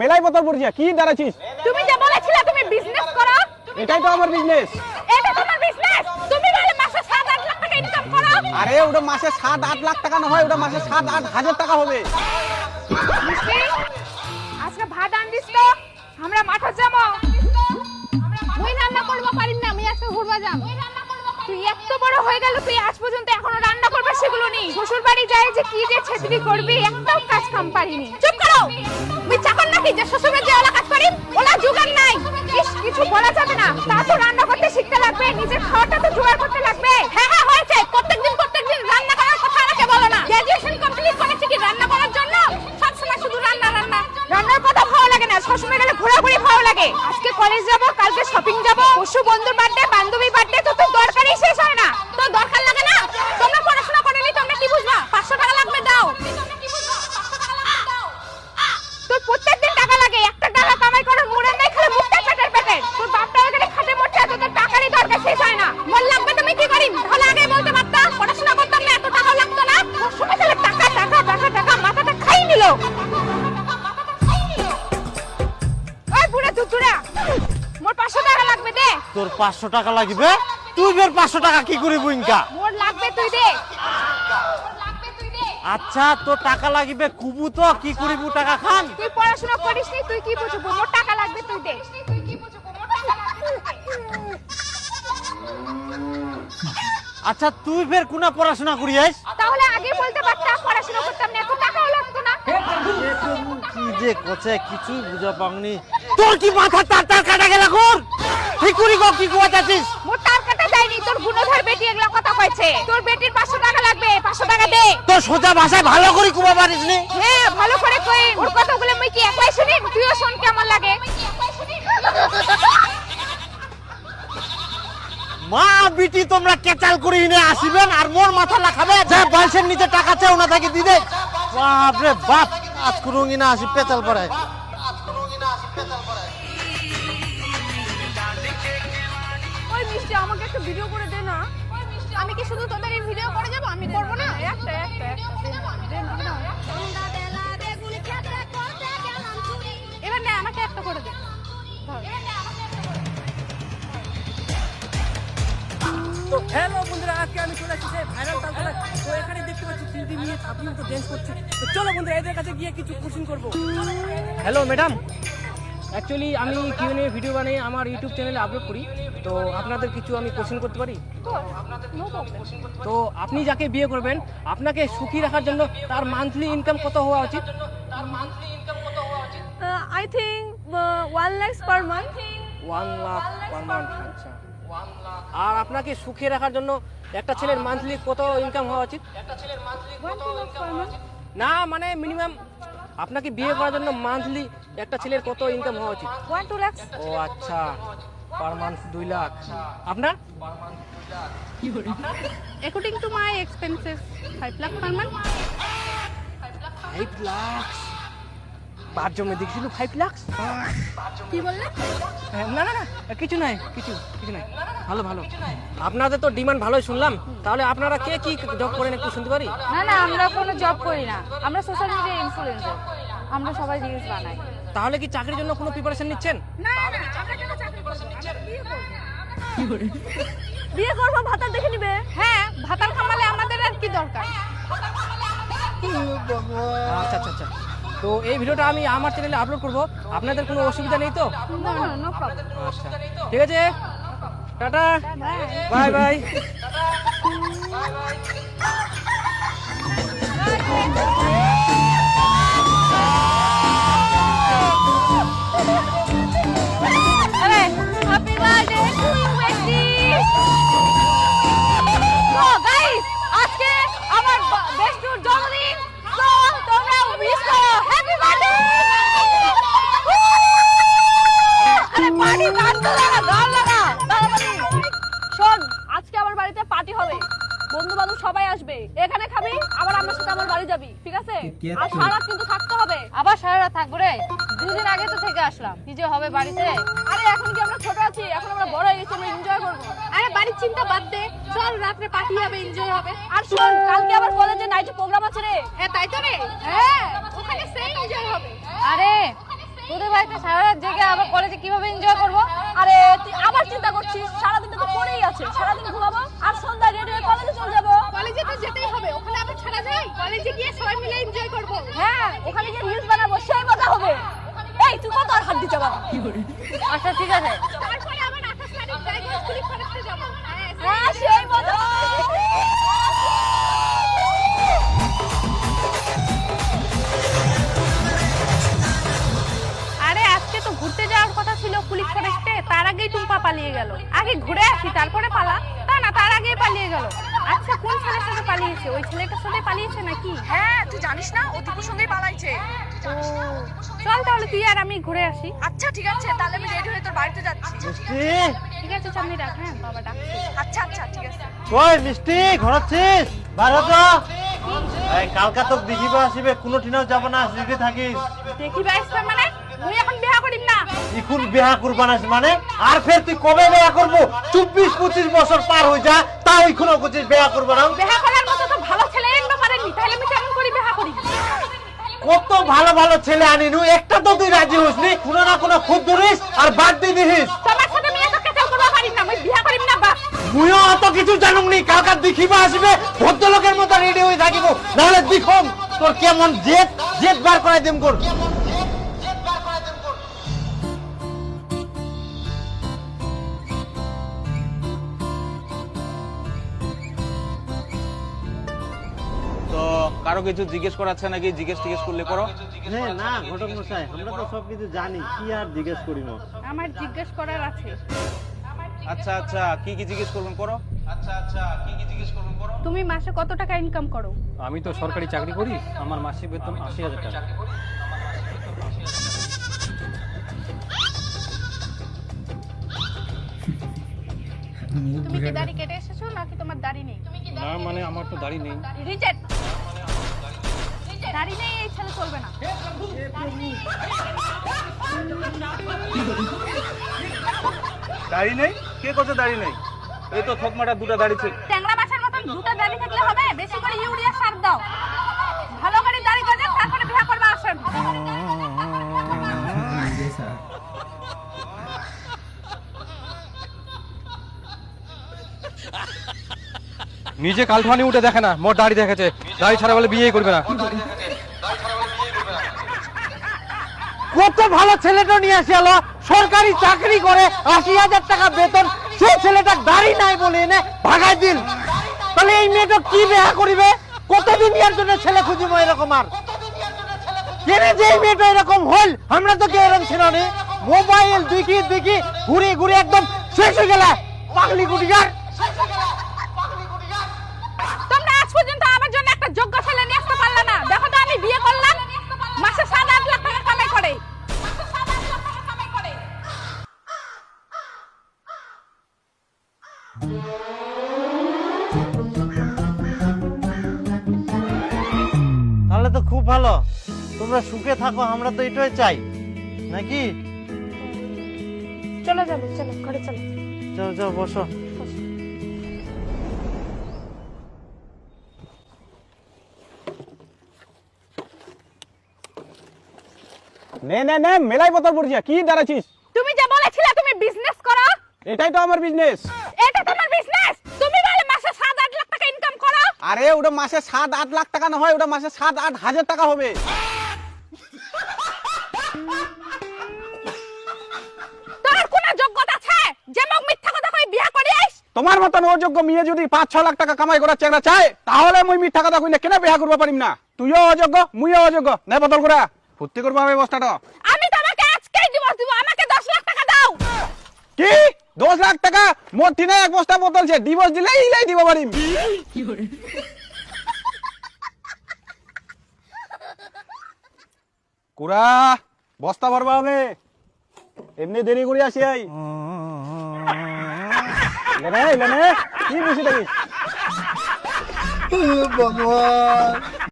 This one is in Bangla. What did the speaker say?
মেলাই বোতল পড়ছি কি দাঁড়াচ্ছিস? তুমি যে বলেছিলে তুমি বিজনেস করো এটাই তো আমার বিজনেস এটা তোমার বিজনেস তুমি বলে মাসে 7 8 লাখ টাকা ইনকাম করো। আরে ওটা মাসে সাত আট লাখ টাকা না হয় ওটা মাসে সাত আট হাজার টাকা হবে। আজকে ভাত আনদিস তো? আমরা মাঠে যাব। মুই রান্না করব পারিম না আমি আজকে ঘুরবা যাম। তুই এত বড় হয়ে গেল তুই আজ পর্যন্ত এখনও রান্না করবে সেগুলো নেই। শ্বশুর বাড়ি যায় যে কি যে ছেত্রি করবি একটাও কাজ কাম পারিনি। চুপ করো! নাকি যে শ্বশুরের যে ওলা কাজ পারিম ওলা জোগাড় নাই। কিছু বলা যাবে না। তা তো রান্না করতে শিখতে লাগবে, নিজের খাওয়াটা তো জোগাড় করতে লাগবে। হ্যাঁ হ্যাঁ হয়েছে। প্রত্যেকদিন প্রত্যেকদিন রান্না করার কথা আমাকে বলো না। গ্র্যাজুয়েশন কমপ্লিট করেছি কি রান্না করার জন্য? সবসময় শুধু রান্না রান্না। রান্নার কথা ভালো লাগে না সবসময় গেলে ঘোরাঘুরি ভালো লাগে। আজকে কলেজ যাব, কালকে শপিং যাব পরশু বন্ধুর বার্থডে বান্ধবী বার্থডে তো তোর দরকারই শেষ হয় না। পাঁচশো টাকা লাগবে? তুই বের পাঁচশো টাকা কি করি বুইঙ্কা লাগবে তুই দে। আচ্ছা তোর টাকা লাগবে কুবু তো কি করিব টাকা খান? তুই পড়াশোনা করিস নি তুই কি বুঝব? মোর টাকা লাগবে তুই দে। আচ্ছা তুই ফের কোনা পড়াশোনা করিয়াস তাহলে আগে বলতে পারতাম পড়াশোনা করতাম না এত টাকাও লাগতো না। কি যে কছে কিছুই বুঝা পাওনি। তোর কি মাথা তার তার কাটা গেল কর ঠিক করি গো কি কুয়াতাছিস মোর টার কাটা যায়নি তোর গুণধর বেটি এগুলা কথা কইছে। তোর বেটির পাঁচশো টাকা লাগবে পাঁচশো টাকা দে। তোর সোজা ভাষায় ভালো করি কুবা পারিস নি? হ্যাঁ ভালো করে কই ওর কথাগুলো মুই কি একলাই শুনিম তুইও শোন কেমন লাগে। মা বিটি তোমরা কেচাল করি নে আসিবেন আর মোর মাথা লাখাবে? যা বালসের নিচে টাকা চাও না থাকি দিদে। বাপ রে বাপ আজ কুরুঙ্গি না আসি পেচাল পড়ায়। আমাকে একটা ভিডিও করে দে না। আমি কি শুধু তোদের এই ভিডিও করে যাব? আমি করব না? একটা একটা এবার না আমাকে একটা করে দে। তো হ্যালো বন্ধুরা আজকে আমি চলে সেই ভাইরাল তালতলা তো এখানে দেখতে পাচ্ছি তিনটি মেয়ে ছাত্রী মতো ড্যান্স করছে তো চলো বন্ধুরা এদের কাছে গিয়ে কিছু কোচিং করব। হ্যালো ম্যাডাম অ্যাকচুয়ালি আমি কিউএনএ ভিডিও বানিয়ে আমার ইউটিউব চ্যানেলে আপলোড করি। তো আপনাদের কিছু আমি কোচিং করতে পারি? তো আপনি যাকে বিয়ে করবেন আপনাকে সুখী রাখার জন্য তার মান্থলি ইনকাম কত হওয়া উচিত? তার মান্থলি ইনকাম কত হওয়া উচিত? I think uh, one lakhs per month. One lakh per month আচ্ছা। আর আপনাকে সুখে রাখার জন্য একটা ছেলের মান্থলি কত ইনকাম হওয়া উচিত? একটা ছেলের মান্থলি কত ইনকাম হওয়া উচিত? না মানে মিনিমাম আপনাকে বিয়ে করার জন্য মান্থলি একটা ছেলের কত ইনকাম হওয়া উচিত. ও আচ্ছা। পার মান্থ দুই লাখ। আপনার? According to my expenses, five lakh per month. Five lakh পাঁচ জমে দেখছিল ফাইভ লাখ কি বললে? না না না কিছু নাই কিছু কিছু নাই। ভালো ভালো। আপনাদের তো ডিমান্ড ভালোই শুনলাম। তাহলে আপনারা কে কি জব করেন একটু শুনতে পারি? না না আমরা কোনো জব করি না। আমরা সোশ্যাল মিডিয়া ইনফ্লুয়েন্সার আমরা সবাই রিলস বানাই। তাহলে কি চাকরির জন্য কোনো প্রিপারেশন নিচ্ছেন? বিয়ে করব ভাতার দেখে নিবে? হ্যাঁ ভাতার খামালে আমাদের আর কি দরকার? আচ্ছা আচ্ছা আচ্ছা। তো এই ভিডিওটা আমি আমার চ্যানেলে আপলোড করব। আপনাদের কোনো অসুবিধা নেই তো? আচ্ছা। ঠিক আছে? টাটা। বাই বাই আর সারা কিন্তু থাকতে হবে। আবার সারা রাত থাকব রে। দুদিন আগে তো থেকে আসলাম। কি যে হবে বাড়িতে? আরে এখন কি আমরা ছোট আছি? এখন আমরা বড় হয়ে গেছি আমরা এনজয় করব। আরে বাড়ির চিন্তা বাদ দে। চল রাত্রে পার্টি হবে এনজয় হবে। আর শোন কালকে আবার কলেজে নাইটে প্রোগ্রাম আছে রে। হ্যাঁ তাই তো রে? হ্যাঁ। ওখানে সেই এনজয় হবে। আরে তোদের বাড়িতে সারা রাত জেগে আবার কলেজে কীভাবে এনজয় করব? আরে পালিয়ে গেল। আগে ঘুরে আসি তারপরে পালা। তা না তার আগেই পালিয়ে গেল। আচ্ছা কোন ছেলের সাথে পালিয়েছে? ওই ছেলেটার সাথে পালিয়েছে নাকি? হ্যাঁ তুই জানিস না ও দীপুর সঙ্গেই পালাইছে। চল তাহলে তুই আর আমি ঘুরে আসি। আচ্ছা ঠিক আছে তাহলে আমি রেডি হয়ে তোর বাড়িতে যাচ্ছি। ঠিক আছে চাঁদনি রাখ হ্যাঁ বাবা ডাকছে। আচ্ছা আচ্ছা ঠিক আছে। কই মিষ্টি ঘর আছিস বাইরে তো এই কালকা তোক দেখিব আসিবে কোনো যাব না রেডি থাকিস। দেখি বাইসটা মানে? মুই এখন বিয়া করিম না। ইকুন বিয়া করবা না মানে? আর ফের তুই কবে বিয়া করব চব্বিশ পঁচিশ বছর পার হয়ে যা তাও বিয়া করবা না বিয়া করার মতো তো ভালো ছেলে এনে পারেনি তাহলে আমি কেমন করি বিয়া করি কত ভালো ভালো ছেলে আনিনু? একটা তো তুই রাজি হসনি কোনো না কোনো খুব ধরিস আর বাদ দিয়ে দিস তোমার সাথে আমি এত কেচাল করবা পারিম না মুই বিয়া করিম না বাস মুইও অত কিছু জানুম নি। কালকার দেখিবা আসবে? ভদ্রলোকের মতো রেডি হয়ে থাকিব। নাহলে দেখম তোর কেমন জেদ? জেদ বার করাই দেম কর। তো কারও কিছু জিজ্ঞেস করাচ্ছে নাকি? জিজ্ঞেস টিজ্ঞেস করলে করো। হ্যাঁ না ঘটক মশাই আমরা তো সব কিছু জানি কি আর জিজ্ঞেস করিম? আমার জিজ্ঞেস করার আছে। আচ্ছা আচ্ছা কি কি জিজ্ঞেস করবেন করো? আচ্ছা আচ্ছা কি কি জিজ্ঞেস করবেন করো? তুমি মাসে কত টাকা ইনকাম করো? আমি তো সরকারি চাকরি করি আমার মাসিক বেতন আশি হাজার টাকা। তুমি কি দাড়ি কেটে এসেছ নাকি তোমার দাড়ি নেই? না মানে আমার তো দাড়ি নেই। রিজেক্ট! দাড়ি নেই। এই ছেলে চলবে না। দাড়ি নেই? কে করছে দাড়ি নেই? এই তো থকমাটা দুটো দাড়ি ছিল। ট্যাংরা মাছের মতন দুটো দাড়ি থাকলে হবে বেশি করে ইউরিয়া সার দাও। ভালো করে দাড়ি গজে তারপরে বিয়া করবা আসেন। নিজে কালঠানি উঠে দেখে না মোর দাড়ি দেখেছে। দাড়ি ছাড়া বলে বিয়ে করবে না। কত ভালো ছেলেটা নিয়ে আসি আলো। সরকারি চাকরি করে আশি হাজার টাকা বেতন, সে ছেলেটা দাড়ি নাই বলে এনে ভাগাই দিল। তাহলে এই মেয়েটা কি বেহা করিবে? কতদিন ইয়ার জন্য ছেলে খুঁজিব এরকম আর? কেনে যে মেয়েটা এরকম হল আমরা তো কেউ এরকম ছিল মোবাইল দেখি দেখি ঘুরে ঘুরে একদম শেষ হয়ে গেল। পাগলি গুটিকার তোমরা তোমরা সুখে থাকো আমরা তো এটাই চাই। নাকি? চলে যাব চলো ঘরে চলো। যাও যাও বসো। নে নে নে মেলাই বতর পড়ছিস কি দাঁড়াচ্ছিস? তুমি যে বলেছিলে তুমি বিজনেস করো। এটাই তো আমার বিজনেস এটা তোমার বিজনেস তুমি বলে মাসে সাত আট লাখ টাকা ইনকাম করো আরে ওটা মাসে সাত আট লাখ টাকা না হয় ওটা মাসে সাত আট হাজার টাকা হবে। তোর কোনো যোগ্যতা আছে? যে মোক মিথ্যা কথা কই বিয়া করিস তোমার মতন অযোগ্য মেয়ে যদি পাঁচ ছ লাখ টাকা কামাই করার চেষ্টা চায় তাহলে মুই মিথ্যা কথা কইলে কেন বিয়া করব পারিম না? তুইও অযোগ্য মুইও অযোগ্য। নে বদল করা ফুর্তি করব আমি বস্তাটা আমি তোমাকে আজকেই ডিভোর্স দিব আমাকে দশ লাখ টাকা দাও। কি? দশ লাখ টাকা মোট তিনে এক বস্তা বদলছে ডিভোর্স দিলে ইলাই দিব পারিম কুড়া, বস্তা ভরবা হবে। এমনি দেরি করে আসি আই। লেনে লেনে, কি বুঝি থাকিস? ভগবান।